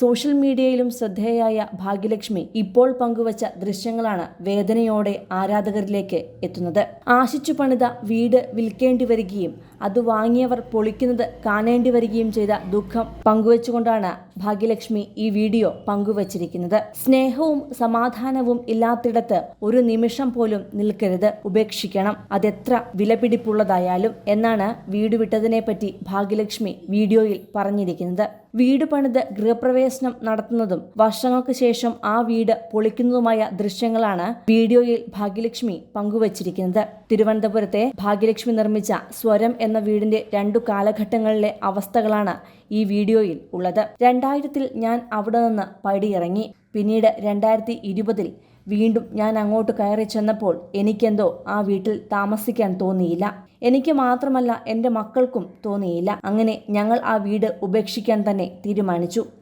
Social മീഡിയയിലും ശ്രദ്ധേയായ ഭാഗ്യലക്ഷ്മി ഇപ്പോൾ പങ്കുവച്ച ദൃശ്യങ്ങളാണ് വേദനയോടെ ആരാധകരിലേക്ക് എത്തുന്നത്. ആശിച്ചു പണിത വീട് വിൽക്കേണ്ടി വരികയും അത് വാങ്ങിയവർ പൊളിക്കുന്നത് കാണേണ്ടി വരികയും ചെയ്ത ദുഃഖം പങ്കുവച്ചുകൊണ്ടാണ് ഭാഗ്യലക്ഷ്മി ഈ വീഡിയോ പങ്കുവച്ചിരിക്കുന്നത്. സ്നേഹവും സമാധാനവും ഇല്ലാത്തിടത്ത് ഒരു നിമിഷം പോലും നിൽക്കരുത്. ഉപേക്ഷിക്കണം. അതെത്ര വിലപിടിപ്പുള്ളതായാലും എന്നാണ് വീട് വിട്ടതിനെ പറ്റി ഭാഗ്യലക്ഷ്മി വീഡിയോയിൽ പറഞ്ഞിരിക്കുന്നത്. വീട് പണിത് ഗൃഹപ്രവേശനം നടത്തുന്നതും വർഷങ്ങൾക്ക് ശേഷം ആ വീട് പൊളിക്കുന്നതുമായ ദൃശ്യങ്ങളാണ് വീഡിയോയിൽ ഭാഗ്യലക്ഷ്മി പങ്കുവച്ചിരിക്കുന്നത്. തിരുവനന്തപുരത്തെ ഭാഗ്യലക്ഷ്മി നിർമ്മിച്ച സ്വരം എന്ന വീടിന്റെ രണ്ടു കാലഘട്ടങ്ങളിലെ അവസ്ഥകളാണ് ഈ വീഡിയോയിൽ ഉള്ളത്. രണ്ടായിരത്തിൽ ഞാൻ അവിടെ നിന്ന് പടിയിറങ്ങി. പിന്നീട് രണ്ടായിരത്തി ഇരുപതിൽ വീണ്ടും ഞാൻ അങ്ങോട്ട് കയറി ചെന്നപ്പോൾ എനിക്കെന്തോ ആ വീട്ടിൽ താമസിക്കാൻ തോന്നിയില്ല. എനിക്ക് മാത്രമല്ല എന്റെ മക്കൾക്കും തോന്നിയില്ല. അങ്ങനെ ഞങ്ങൾ ആ വീട് ഉപേക്ഷിക്കാൻ തന്നെ തീരുമാനിച്ചു.